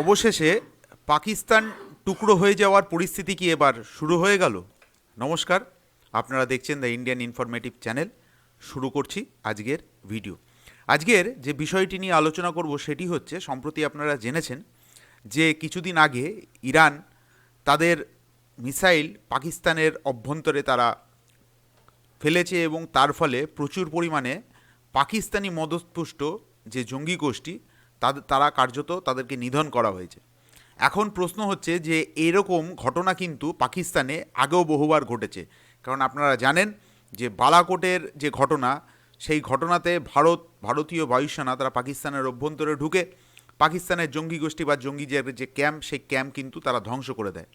অবশেষে পাকিস্তান টুকরো হয়ে যাওয়ার পরিস্থিতি কি এবার শুরু হয়ে গেল? নমস্কার, আপনারা দেখছেন দ্য ইন্ডিয়ান ইনফরমেটিভ চ্যানেল শুরু করছি আজকের ভিডিও। আজকের যে বিষয়টি নিয়ে আলোচনা করব সেটি হচ্ছে, সম্প্রতি আপনারা জেনেছেন যে কিছুদিন আগে ইরান তাদের মিসাইল পাকিস্তানের অভ্যন্তরে তারা ফেলেছে এবং তার ফলে প্রচুর পরিমাণে পাকিস্তানি মদতপুষ্ট যে জঙ্গি গোষ্ঠী তাদের তারা কার্যত তাদেরকে নিধন করা হয়েছে। এখন প্রশ্ন হচ্ছে যে এরকম ঘটনা কিন্তু পাকিস্তানে আগেও বহুবার ঘটেছে। কারণ আপনারা জানেন যে বালাকোটের যে ঘটনা, সেই ঘটনাতে ভারত, ভারতীয় বায়ুসেনা তারা পাকিস্তানের অভ্যন্তরে ঢুকে পাকিস্তানের জঙ্গি গোষ্ঠী বা জঙ্গি যে যে ক্যাম্প, সেই ক্যাম্প কিন্তু তারা ধ্বংস করে দেয়।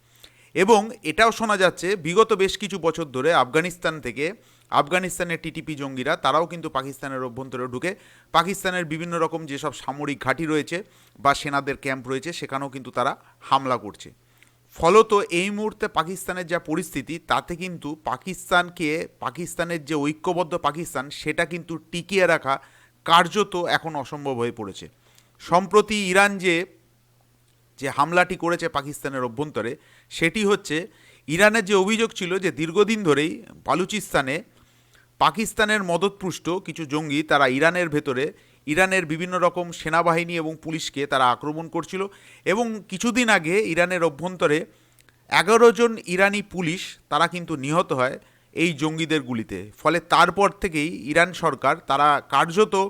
এবং এটাও শোনা যাচ্ছে, বিগত বেশ কিছু বছর ধরে আফগানিস্তান থেকে আফগানিস্তানের টিটিপি জঙ্গিরা, তারাও কিন্তু পাকিস্তানের অভ্যন্তরে ঢুকে পাকিস্তানের বিভিন্ন রকম যেসব সামরিক ঘাঁটি রয়েছে বা সেনাদের ক্যাম্প রয়েছে, সেখানেও কিন্তু তারা হামলা করছে। ফলত এই মুহূর্তে পাকিস্তানের যা পরিস্থিতি, তাতে কিন্তু পাকিস্তানকে, পাকিস্তানের যে ঐক্যবদ্ধ পাকিস্তান, সেটা কিন্তু টিকিয়ে রাখা কার্যত এখন অসম্ভব হয়ে পড়েছে। সম্প্রতি ইরান যে যে হামলাটি করেছে পাকিস্তানের অভ্যন্তরে, সেটি হচ্ছে, ইরানের যে অভিযোগ ছিল যে দীর্ঘদিন ধরেই বালুচিস্তানে পাকিস্তানের মদতপুষ্ট কিছু জঙ্গি তারা ইরানের ভেতরে, ইরানের বিভিন্ন রকম সেনাবাহিনী এবং পুলিশকে তারা আক্রমণ করছিল এবং কিছুদিন আগে ইরানের অভ্যন্তরে এগারো জন ইরানি পুলিশ তারা কিন্তু নিহত হয় এই জঙ্গিদের গুলিতে। ফলে তারপর থেকেই ইরান সরকার তারা কার্যত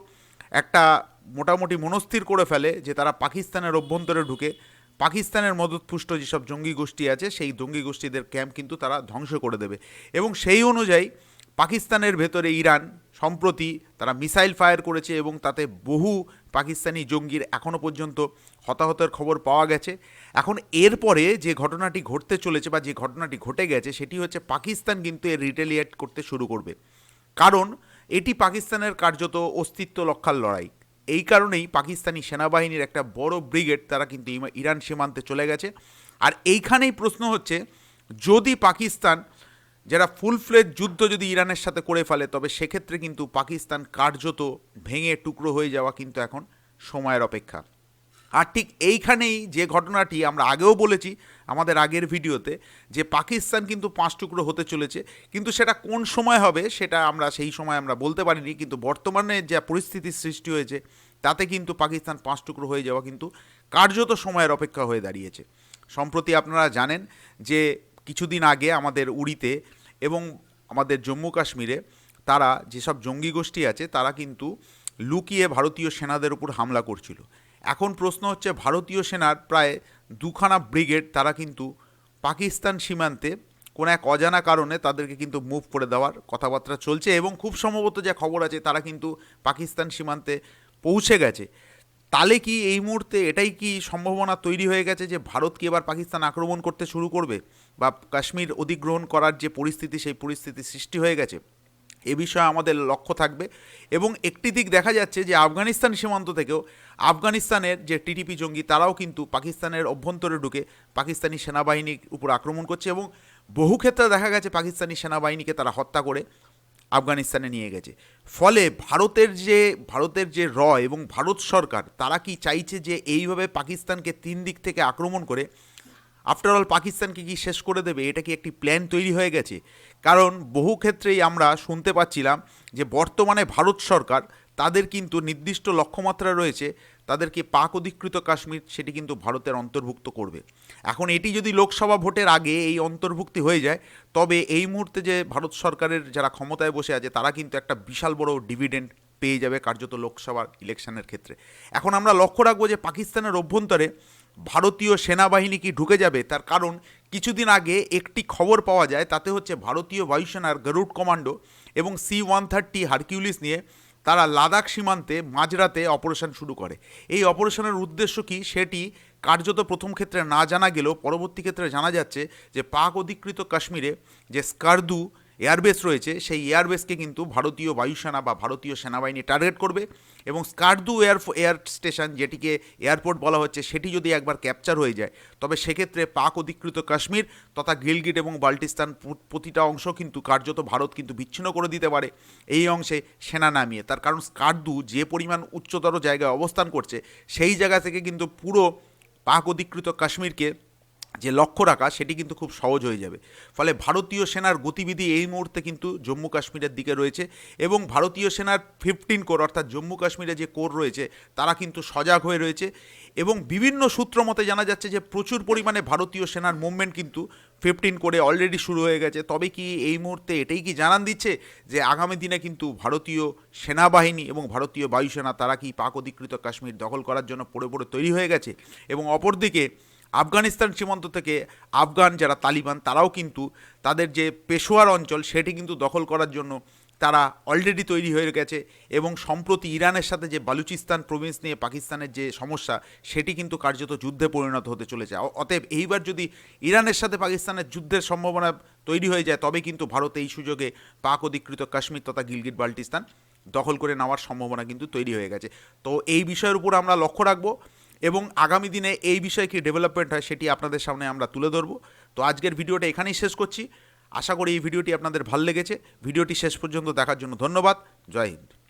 একটা মোটামুটি মনস্থির করে ফেলে যে তারা পাকিস্তানের অভ্যন্তরে ঢুকে, পাকিস্তানের মদতপুষ্ট যেসব জঙ্গি গোষ্ঠী আছে, সেই জঙ্গি গোষ্ঠীদের ক্যাম্প কিন্তু তারা ধ্বংস করে দেবে। এবং সেই অনুযায়ী পাকিস্তানের ভেতরে ইরান, সম্প্রতি তারা মিসাইল ফায়ার করেছে এবং তাতে বহু পাকিস্তানি জঙ্গির এখনও পর্যন্ত হতাহতের খবর পাওয়া গেছে। এখন এরপরে যে ঘটনাটি ঘটতে চলেছে বা যে ঘটনাটি ঘটে গেছে, সেটি হচ্ছে পাকিস্তান কিন্তু এর রিটেলিয়েট করতে শুরু করবে। কারণ এটি পাকিস্তানের কার্যত অস্তিত্ব রক্ষার লড়াই। এই কারণেই পাকিস্তানি সেনাবাহিনীর একটা বড় ব্রিগেড তারা কিন্তু ইরান সীমান্তে চলে গেছে। আর এইখানেই প্রশ্ন হচ্ছে, যদি পাকিস্তান যারা ফুল ফ্লেজ যুদ্ধ যদি ইরানের সাথে করে ফেলে, তবে সেক্ষেত্রে কিন্তু পাকিস্তান কার্যত ভেঙে টুকরো হয়ে যাওয়া কিন্তু এখন সময়ের অপেক্ষা। আর ঠিক এইখানেই যে ঘটনাটি আমরা আগেও বলেছি আমাদের আগের ভিডিওতে, যে পাকিস্তান কিন্তু পাঁচ টুকরো হতে চলেছে, কিন্তু সেটা কোন সময় হবে সেটা আমরা সেই সময় আমরা বলতে পারিনি, কিন্তু বর্তমানে যা পরিস্থিতির সৃষ্টি হয়েছে, তাতে কিন্তু পাকিস্তান পাঁচ টুকরো হয়ে যাওয়া কিন্তু কার্যত সময়ের অপেক্ষা হয়ে দাঁড়িয়েছে। সম্প্রতি আপনারা জানেন যে কিছুদিন আগে আমাদের উড়িতে এবং আমাদের জম্মু কাশ্মীরে তারা যেসব জঙ্গি গোষ্ঠী আছে, তারা কিন্তু লুকিয়ে ভারতীয় সেনাদের উপর হামলা করছিল। এখন প্রশ্ন হচ্ছে, ভারতীয় সেনার প্রায় দুখানা ব্রিগেড, তারা কিন্তু পাকিস্তান সীমান্তে কোনো এক অজানা কারণে তাদেরকে কিন্তু মুভ করে দেওয়ার কথাবার্তা চলছে এবং খুব সম্ভবত যা খবর আছে, তারা কিন্তু পাকিস্তান সীমান্তে পৌঁছে গেছে। তাহলে কি এই মুহূর্তে এটাই কি সম্ভাবনা তৈরি হয়ে গেছে যে ভারত কি এবার পাকিস্তান আক্রমণ করতে শুরু করবে? বা কাশ্মীর অধিগ্রহণ করার যে পরিস্থিতি, সেই পরিস্থিতি সৃষ্টি হয়ে গেছে। এ বিষয়ে আমাদের লক্ষ্য থাকবে। এবং একটি দিক দেখা যাচ্ছে যে আফগানিস্তান সীমান্ত থেকেও আফগানিস্তানের যে টিটিপি জঙ্গি, তারাও কিন্তু পাকিস্তানের অভ্যন্তরে ঢুকে পাকিস্তানি সেনাবাহিনীর উপর আক্রমণ করছে এবং বহু ক্ষেত্রে দেখা গেছে পাকিস্তানি সেনাবাহিনীকে তারা হত্যা করে। আফগানিস্তানে নিয়ে গেছে। ফলে ভারতের যে ভারতের যে র এবং ভারত সরকার, তারা কি চাইছে যে এইভাবে পাকিস্তানকে তিন দিক থেকে আক্রমণ করে? আফটার অল পাকিস্তানকে কি শেষ করে দেবে? এটা কি একটি প্ল্যান তৈরি হয়ে গেছে? কারণ বহু ক্ষেত্রেই আমরা শুনতে পাচ্ছিলাম যে বর্তমানে ভারত সরকার, তাদের কিন্তু নির্দিষ্ট লক্ষ্যমাত্রা রয়েছে তাদেরকে পাক অধিকৃত কাশ্মীর সেটি কিন্তু ভারতের অন্তর্ভুক্ত করবে। এখন এটি যদি লোকসভা ভোটের আগে এই অন্তর্ভুক্তি হয়ে যায়, তবে এই মুহূর্তে যে ভারত সরকারের যারা ক্ষমতায় বসে আছে, তারা কিন্তু একটা বিশাল বড় ডিভিডেন্ড পেয়ে যাবে কার্যত লোকসভার ইলেকশনের ক্ষেত্রে। এখন আমরা লক্ষ্য রাখব যে পাকিস্তানের অভ্যন্তরে ভারতীয় সেনাবাহিনী কি ঢুকে যাবে, তার কারণ কিছুদিন আগে একটি খবর পাওয়া যায়, তাতে হচ্ছে ভারতীয় বায়ুসেনার গরুড কমান্ডো এবং সি ওয়ান থার্টি হারকিউলিস নিয়ে তারা লাদাখ সীমান্তে মাঝরাতে অপারেশন শুরু করে। এই অপারেশনের উদ্দেশ্য কি সেটি কার্যত প্রথম ক্ষেত্রে না জানা গেলেও পরবর্তী ক্ষেত্রে জানা যাচ্ছে যে পাক অধিকৃত কাশ্মীরে যে স্কারদু এয়ারবেস রয়েছে, সেই এয়ারবেসকে কিন্তু ভারতীয় বায়ুসেনা বা ভারতীয় সেনাবাহিনী টার্গেট করবে এবং স্কারদু এয়ার এয়ার স্টেশন যেটিকে এয়ারপোর্ট বলা হচ্ছে, সেটি যদি একবার ক্যাপচার হয়ে যায়, তবে সেক্ষেত্রে পাক অধিকৃত কাশ্মীর তথা গিলগিট এবং বাল্টিস্তান প্রতিটা অংশ কিন্তু কার্যত ভারত কিন্তু বিচ্ছিন্ন করে দিতে পারে এই অংশে সেনা নামিয়ে। তার কারণ স্কারদু যে পরিমাণ উচ্চতর জায়গায় অবস্থান করছে, সেই জায়গা থেকে কিন্তু পুরো পাক অধিকৃত কাশ্মীরকে যে লক্ষ্য রাখা, সেটি কিন্তু খুব সহজ হয়ে যাবে। ফলে ভারতীয় সেনার গতিবিধি এই মুহূর্তে কিন্তু জম্মু কাশ্মীরের দিকে রয়েছে এবং ভারতীয় সেনার ফিফটিন কোর অর্থাৎ জম্মু কাশ্মীরে যে কোর রয়েছে, তারা কিন্তু সজাগ হয়ে রয়েছে এবং বিভিন্ন সূত্র মতে জানা যাচ্ছে যে প্রচুর পরিমাণে ভারতীয় সেনার মুভমেন্ট কিন্তু ফিফটিন করে অলরেডি শুরু হয়ে গেছে। তবে কি এই মুহূর্তে এটাই কি জানান দিচ্ছে যে আগামী দিনে কিন্তু ভারতীয় সেনাবাহিনী এবং ভারতীয় বায়ুসেনা, তারা কি পাক অধিকৃত কাশ্মীর দখল করার জন্য পড়ে পড়ে তৈরি হয়ে গেছে? এবং অপরদিকে আফগানিস্তান সীমান্ত থেকে আফগান যারা তালিবান, তারাও কিন্তু তাদের যে পেশোয়ার অঞ্চল, সেটি কিন্তু দখল করার জন্য তারা অলরেডি তৈরি হয়ে গেছে এবং সম্প্রতি ইরানের সাথে যে বালুচিস্তান প্রভিন্স নিয়ে পাকিস্তানের যে সমস্যা, সেটি কিন্তু কার্যত যুদ্ধে পরিণত হতে চলেছে। অতএব এইবার যদি ইরানের সাথে পাকিস্তানের যুদ্ধের সম্ভাবনা তৈরি হয়ে যায়, তবে কিন্তু ভারত এই সুযোগে পাক অধিকৃত কাশ্মীর তথা গিলগিট বাল্টিস্তান দখল করে নেওয়ার সম্ভাবনা কিন্তু তৈরি হয়ে গেছে। তো এই বিষয়ের উপর আমরা লক্ষ্য রাখব। এবং আগামী দিনে এই বিষয়ে কী ডেভেলপমেন্ট হয় সেটি আপনাদের সামনে আমরা তুলে ধরব। তো আজকের ভিডিওটা এখানেই শেষ করছি। আশা করি এই ভিডিওটি আপনাদের ভালো লেগেছে। ভিডিওটি শেষ পর্যন্ত দেখার জন্য ধন্যবাদ। জয় হিন্দ।